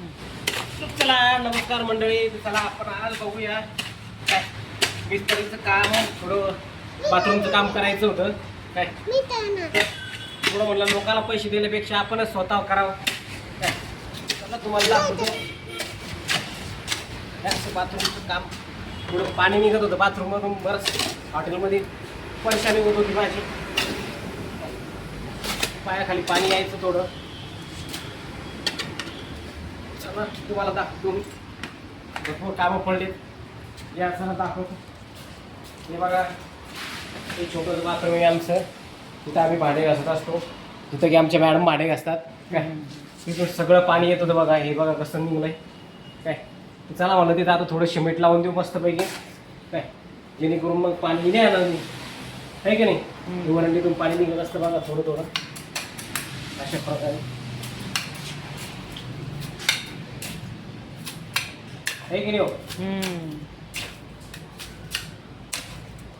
चला नमस्कार मंडळी. चला आपण आज बघूया. काय? मिस्त्रीचं काम थोडं बाथरूमचं काम करायचं होतं. काय? थोडं म्हणलं लोकांना पैसे देण्यापेक्षा आपणच स्वतः करावं. काय? चला तुम्हाला दाखवतो. काय बाथरूमचं काम? थोडं पाणी निघत होतं बाथरूममधून बरंच हॉटेलमध्ये परेशानी होत होती माझी. पायाखाली पाणी यायचं थोडं. तुम्हाला दाखवतो मी. भरपूर कामं पडलेत. या चला दाखवतो. हे बघा हे छोटंसं बाथरूम आहे आमचं. तिथं आम्ही भांडे घासत असतो. तिथं की आमच्या मॅडम भांडे घासतात. काय? तिथून सगळं पाणी येत होतं बघा. हे बघा कसं निघलंय. काय? चला म्हणलं तिथं आता थोडं सिमेंट लावून देऊ मस्तपैकी. काय? जेणेकरून मग पाणी नाही येणार आहे की नाही? वरंडीतून पाणी निघत असतं बघा थोडं थोडं. अशा प्रकारे. आहे की हो?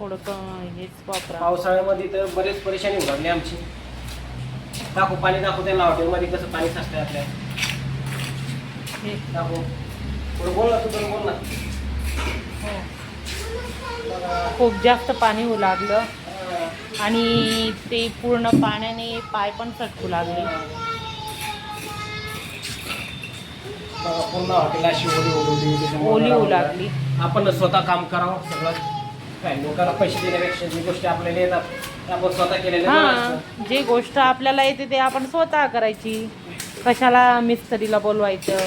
थोडं हेच वापरा. पावसाळ्यामध्ये तर बरेच परेशानी आमची. दाखवू पाणी दाखवू त्यांना हॉटेलमध्ये कसं पाणी साचतंय आपल्या. हे, दाखवू थोडं बोल ना तू पण बोल ना. हो. खूप जास्त पाणी होऊ लागलं. हा. आणि ते पूर्ण पाण्याने पाय पण सटकू लागले. पूर्ण हॉटेल अशी ओली ओढवली त्याच्यामुळे ओली होऊ लागली. आपण स्वतः काम करावं सगळं. काय लोकांना पैसे देण्यापेक्षा जी गोष्टी आपल्याला येतात त्या आपण स्वतः केलेल्या हा. जे गोष्ट आपल्याला येते ते आपण स्वतः करायची. कशाला मिस्त्रीला बोलवायचं?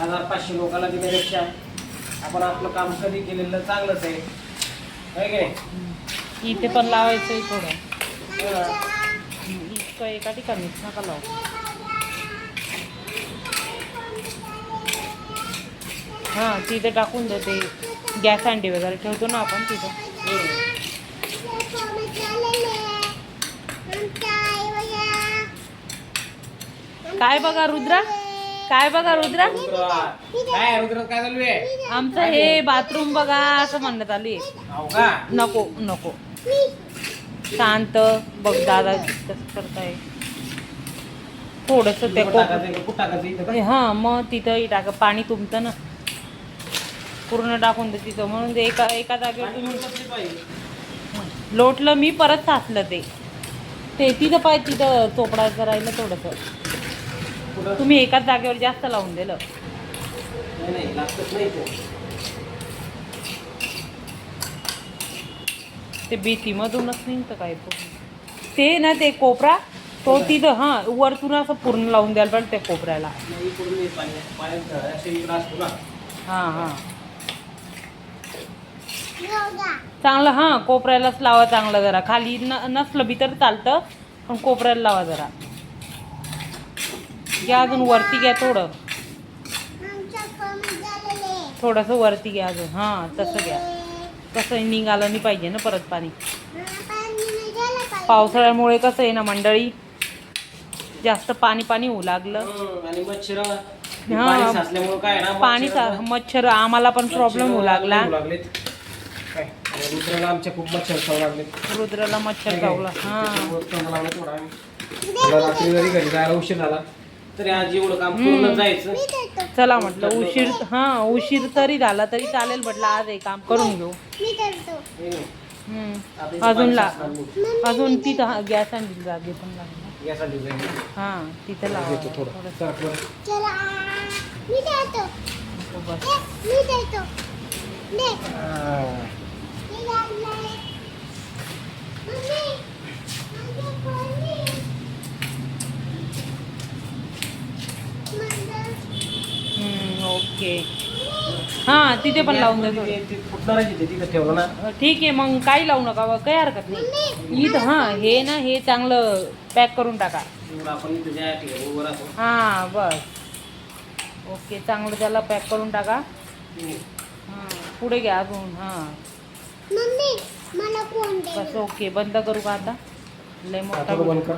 हजार पाचशे लोकांना देण्यापेक्षा आपण आपलं काम कधी केलेलं चांगलंच आहे. की नाही? इथे पण लावायचंय थोडं. हा. इतकं एका ठिकाणीच नका लावू. हां तिथे टाकून दे ते गॅस अंडी वगैरे ठेवतो ना आपण तिथं. काय बघा रुद्रा? काय बघा रुद्रा? काय रुद्र काय चालू आहे? आमचं हे बाथरूम बघा असं म्हणण्यात आली. का? नको नको. शांत बघ दादा कसं करताय. थोडस का? हा मग तिथं टाक. पाणी तुंबतं ना. पूर्ण टाकून दे तिथं. म्हणून ते एका एका जागेवर तुम्ही. लोटलं मी परत साचलं ते. ते तिथं पाहिजे तिथं चोपडायचं राहिलं थोडंसं? तुम्ही एकाच जागेवर जास्त लावून दिलं. नाही नाही लागतच नाही ते भीतीमधूनच निघतं काय ते. ना ते कोपरा तो तिथं हां वरतून असं पूर्ण लावून द्यायला पाहिजे त्या कोपऱ्याला. हां हां. चांगलं हां कोपऱ्यालाच लावा चांगलं जरा. खाली न नसलं बी तर चालतं पण कोपऱ्याला लावा जरा. घ्या अजून वरती घ्या थोडं. थोडंसं वरती घ्या अजून. हां तसं घ्या. कसं निघालं नाही पाहिजे ना परत पाणी. पावसाळ्यामुळे कसं आहे ना मंडळी जास्त पाणी पाणी होऊ लागलं. आणि मच्छर हा. पाणी साचल्यामुळे काय ना पाणी मच्छर- आम्हाला पण प्रॉब्लेम होऊ लागला. होऊ लागलेत. काय? आणि दुसऱ्याला आमच्या खूप मच्छर लागलेत. रुद्राला मच्छर चावला हां. त्याच्यामुळे तोंड लावलं थोडं आम्ही. मला रात्री जरी घरी जायला उशीर झाला तरी आज एवढं काम पूर्ण जायचं. चला म्हटलं उशीर हां उशीर तरी झाला तरी चालेल म्हटलं आज हे काम करून घेऊ. हे नाही. हम्म. आता इथे अजून पाणी ला साचणार नाही. अजून हा, गॅस आणली जागे पण लागला यासाठी जाईल. हां तिथं लावा. घेतो थोडं. बस. हा. हम्म, ओके. हां तिथे पण लावून दे थोडं ते- ते फुटणारच आहे ते तिथं ठेवलं ना ठीक आहे मग काही लावू नका बा, काही हरकत नाही. इथं हां हे ना हे चांगलं पॅक करून टाका. आपण ठिकाणी हां बस. ओके चांगलं त्याला पॅक करून टाका. हां पुढे घ्या अजून हां. बस ओके बंद करू का आता? लय मोठा बंद कर.